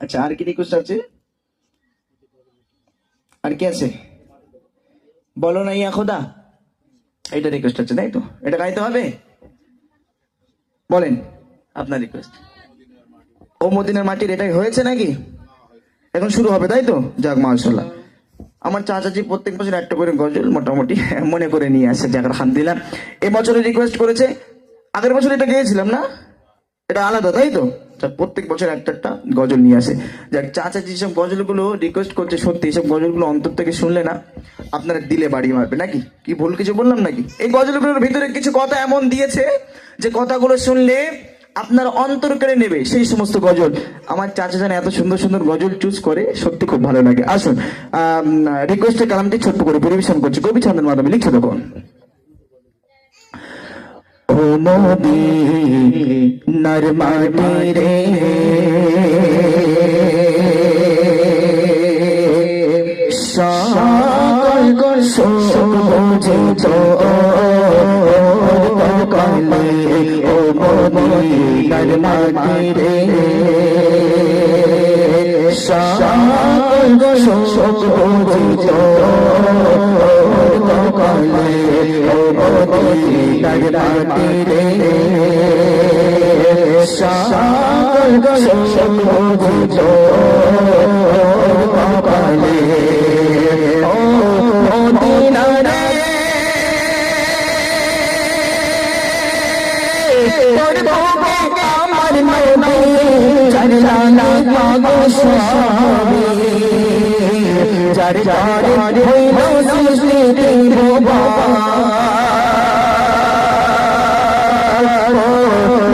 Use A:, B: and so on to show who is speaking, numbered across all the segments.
A: আচ্ছা আর কি রিকোয়েস্ট আছে? আর কি আছে? বলো না, ইয়া খোদা। এটা রিকোয়েস্ট আছে, তাই তো? এটা গাইতে হবে? বলেন, আপনার রিকোয়েস্ট ও মদিনার মাটির এটাই হয়েছে নাকি? এখন শুরু হবে, তাই তো? যাক মাশাল্লাহ আমার চাচাজি প্রত্যেক বছর একটা করে গজল মোটামুটি মনে করে নিয়ে আসে যাক আলহামদুলিল্লাহ এবছরে রিকোয়েস্ট করেছে। আগের বছর এটা গিয়েছিলাম না? এটা আলাদা তাই তো? যাক, প্রত্যেক বছর একটা একটা গজল নিয়ে আসে। যাক চাচা যেসব গজলগুলো রিকোয়েস্ট করছে সত্যি এইসব গজলগুলো অন্তর থেকে শুনলে না আপনারা দিলে বাড়ি মারবে নাকি? কি ভুল কিছু বললাম নাকি? এই গজলগুলোর ভিতরে কিছু কথা এমন দিয়েছে যে কথাগুলো শুনলে আপনার অন্তর কেড়ে নেবে সেই সমস্ত গজল। আমার চাচা জানে এত সুন্দর সুন্দর গজল চুজ করে, সত্যি খুব ভালো লাগে। আসুন রিকোয়েস্টের কালামটি ছোট্ট করে পরিবেশন করছি। কবি চন্দন মাধবী লিখছে তখন ও মোদি নরমাটি রে। মোদি নরমাটি রে। সকল শোক বুঝে তো কলে ও মোদি নরমাটি রে সকল কলে মাগো স্বামী যার যার হইল সৃষ্টি বাবা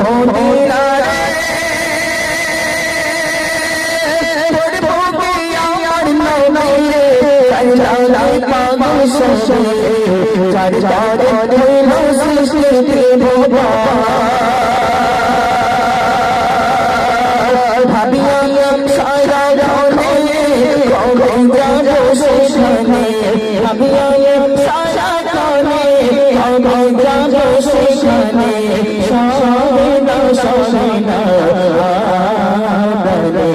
A: মদিনা রে আমার নবী চরণা মাগো স্বামী যার যার হইল সৃষ্টি বাবা গোবিন্দা বসে সবিনা সবিনা বলে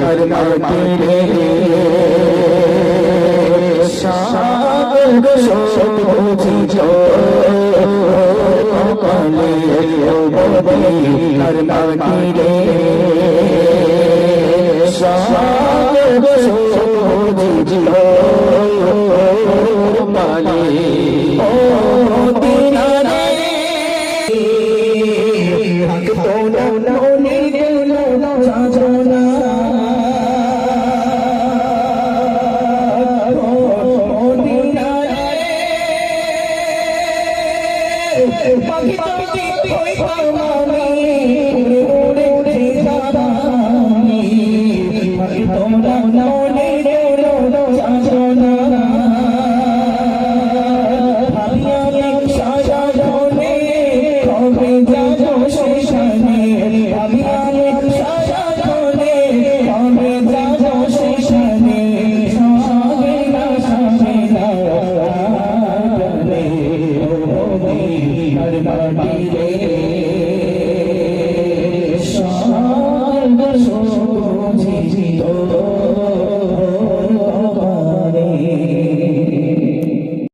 A: হর মাটিরে সাগ শোক বুঝিছ কলে হর মাটিরে পাখি পাখি ওই পাওয়ানি